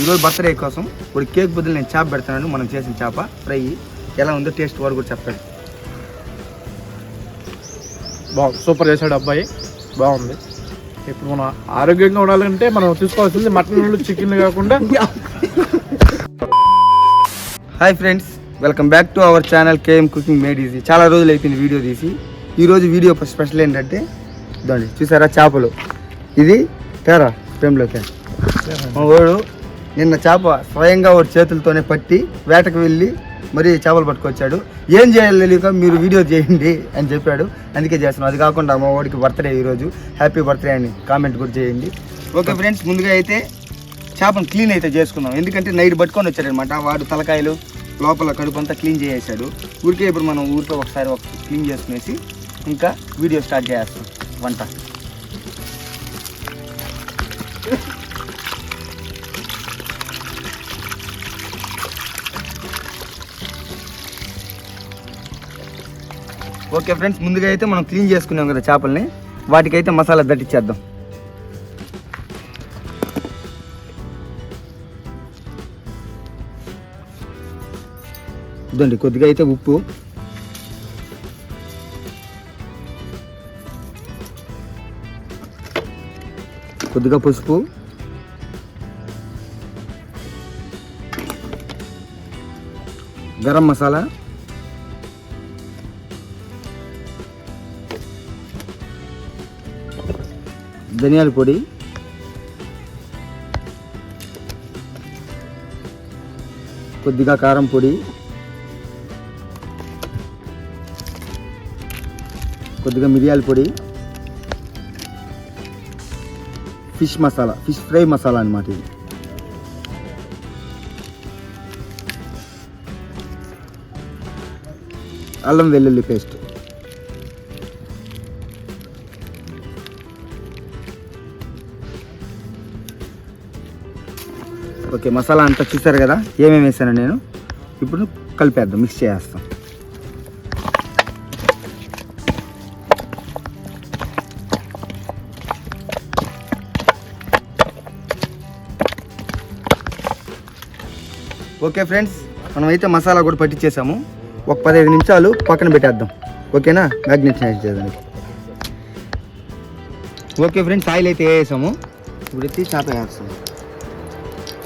ఈరోజు బర్త్డే కోసం ఇప్పుడు కేక్ బదులు నేను చేప పెడతాను మనం చేసిన చేప ఫ్రై. ఎలా ఉందో టేస్ట్ వాడు కూడా చెప్తాడు బాగుంది. సూపర్ చేశాడు అబ్బాయి. బాగుంది. ఇప్పుడు మనం ఆరోగ్యంగా ఉండాలంటే మనం తీసుకోవాల్సింది మటన్ చికెన్ కాకుండా hi friends welcome back to our channel KM cooking made easy చాలా రోజులు అయిపోయింది వీడియో తీసి. ఈరోజు వీడియో స్పెషల్ ఏంటంటే ఇదండి చూసారా చేపలు? ఇది తేరా ఫ్రేమ్లోకి. మా వాడు నిన్న చేప స్వయంగా వాడి చేతులతోనే పట్టి వేటకు వెళ్ళి మరి చేపలు పట్టుకొచ్చాడు. ఏం చేయాలి తెలియక మీరు వీడియో చేయండి అని చెప్పాడు. అందుకే చేస్తున్నాం. అది కాకుండా మా వాడికి బర్త్డే ఈరోజు. హ్యాపీ బర్త్డే అని కామెంట్ కూడా చేయండి. ఓకే ఫ్రెండ్స్ ముందుగా అయితే చేపను క్లీన్ అయితే చేసుకుందాం. ఎందుకంటే నైట్ పట్టుకొని వచ్చాడనమాట. వాడు తలకాయలు లోపల కడుపు అంతా క్లీన్ చేసేసాడు. ఊరికే ఇప్పుడు మనం ఊరితో ఒకసారి ఒక క్లీన్ చేసుకునేసి ఇంకా వీడియో స్టార్ట్ చేస్తాం. వంట. ఓకే ఫ్రెండ్స్ ముందుగా అయితే మనం క్లీన్ చేసుకున్నాం కదా చేపల్ని. వాటికైతే మసాలా దట్టిచ్చేద్దాం. ఇదండి కొద్దిగా అయితే ఉప్పు. కొద్దిగా పసుపు. గరం మసాలా. ధనియాల పొడి. కొద్దిగా కారం పొడి. కొద్దిగా మిరియాల పొడి. Fish masala fish fry masala అన్నమాట ఇది. అల్లం వెల్లుల్లి పేస్ట్. ఓకే మసాలా అంతా చూసారు కదా? ఏమేమి వేసాను నేను? ఇప్పుడు కలిపేద్దాం మిక్స్ చేసేస్తాం. ఓకే ఫ్రెండ్స్ మనమైతే మసాలా కూడా పట్టించేసాము. ఒక పదిహేను నిమిషాలు పక్కన పెట్టేద్దాం. ఓకేనా? మ్యాగ్నెట్ చేయడానికి ఓకే ఫ్రెండ్స్ ఆయిల్ అయితే వేసాము ఇప్పుడు ఎత్తి చేప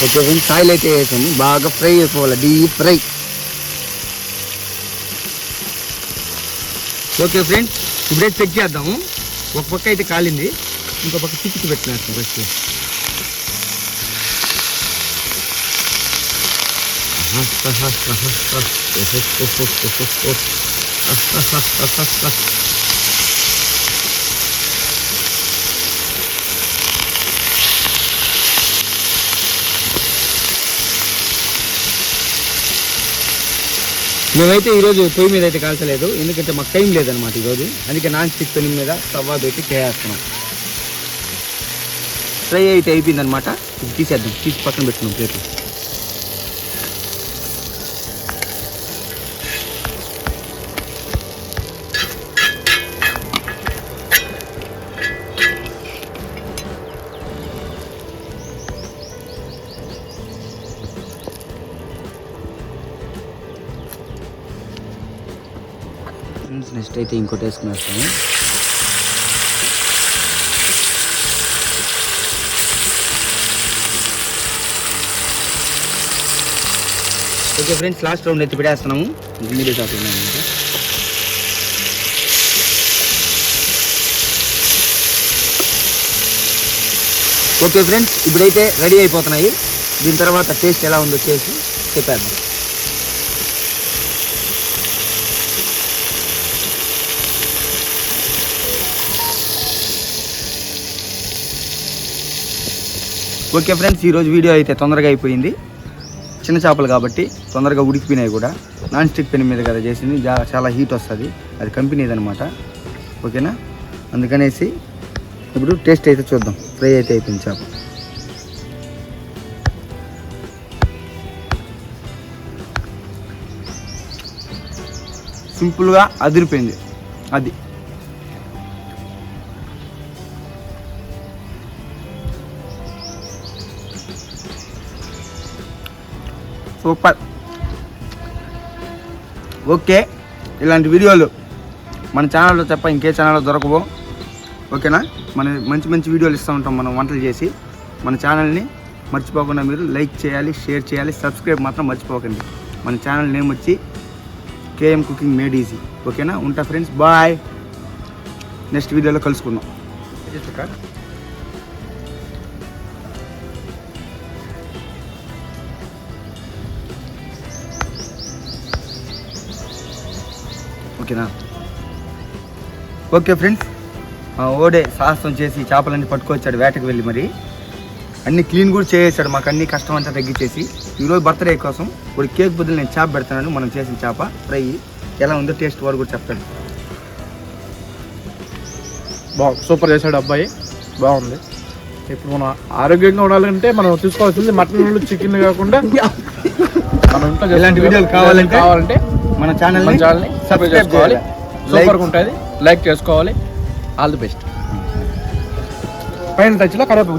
ఫ్రెండ్స్ ఆయిల్ అయితే వేసాము బాగా ఫ్రై అయిపోవాలి డీప్ ఫ్రై. ఓకే ఫ్రెండ్స్ ఇప్పుడైతే చెక్ చేద్దాము. ఒక పక్క అయితే కాలింది ఇంకో పక్క తిక్కి పెట్టినేస్తాం ఫస్ట్ మేమైతే ఈరోజు పొయ్యి మీద అయితే కాల్చలేదు. ఎందుకంటే మాకు టైం లేదనమాట ఈరోజు. అందుకే నాన్ స్టిక్ పెన్ మీద తవ్వా పెట్టి చేస్తున్నాం. ఫ్రై అయితే అయిపోయిందనమాట ఇది తీసేద్దాం. తీసి పక్కన పెట్టుకున్నాం ప్లేట్ ఫ్రెండ్స్ నెక్స్ట్ అయితే ఇంకోటి వేసుకునేస్తాము ఓకే ఫ్రెండ్స్ లాస్ట్ రౌండ్ అయితే పెట్టేస్తున్నాము. మీడియా షాప్ ఓకే ఫ్రెండ్స్ ఇప్పుడైతే రెడీ అయిపోతున్నాయి. దీని తర్వాత టేస్ట్ ఎలా ఉందో చేసి చెప్పేద్దాం. ఓకే ఫ్రెండ్స్ ఈరోజు వీడియో అయితే తొందరగా అయిపోయింది. చిన్న చేపలు కాబట్టి తొందరగా ఉడికిపోయినాయి కూడా. నాన్ స్టిక్ పెన్ మీద కదా చేసింది చాలా హీట్ వస్తుంది. అది కంపెనీది అనమాట ఓకేనా? అందుకనేసి ఇప్పుడు టేస్ట్ అయితే చూద్దాం. ఫ్రై అయితే అయిపోయింది చేప. సింపుల్గా అదిరిపోయింది. అది. సూపర్. ఓకే ఇలాంటి వీడియోలు మన ఛానల్లో తప్ప ఇంకే ఛానల్లో దొరకవు. ఓకేనా? మన మంచి మంచి వీడియోలు ఇస్తూ ఉంటాం మనం వంటలు చేసి. మన ఛానల్ని మర్చిపోకుండా మీరు లైక్ చేయాలి షేర్ చేయాలి సబ్స్క్రైబ్ మాత్రం మర్చిపోకండి. మన ఛానల్ నేమ్ వచ్చి కేఎం కుకింగ్ మేడ్ ఈజీ. ఓకేనా? ఉంటా ఫ్రెండ్స్ బాయ్. నెక్స్ట్ వీడియోలో కలుసుకుందాం. ఓకేనా? Okay friends. ఓడే సాహసం చేసి చేపలన్నీ పట్టుకొచ్చాడు వేటకు వెళ్ళి మరి. అన్ని క్లీన్ కూడా చేసేసాడు మాకు అన్ని కష్టం అంతా తగ్గించేసి. ఈరోజు బర్త్డే కోసం ఇప్పుడు కేక్ బదులు నేను చేప పెడతాను మనం చేసిన చేప ఫ్రై. ఎలా ఉందో టేస్ట్ వాడు కూడా చెప్తాడు. బాగుంది సూపర్ చేశాడు అబ్బాయి. బాగుంది. ఇప్పుడు మనం ఆరోగ్యంగా ఉండాలంటే మనం తీసుకోవాల్సింది మటన్ చికెన్ కాకుండా మనం ఇంట్లో ఇలాంటి వీడియోలు కావాలంటే కావాలంటే మన మన ఛానల్ని ఛానల్ని సబ్స్క్రైబ్ చేసుకోవాలి. సూపర్గా ఉంటుంది. లైక్ చేసుకోవాలి. ఆల్ ది బెస్ట్ పైన టచ్లో కరేపు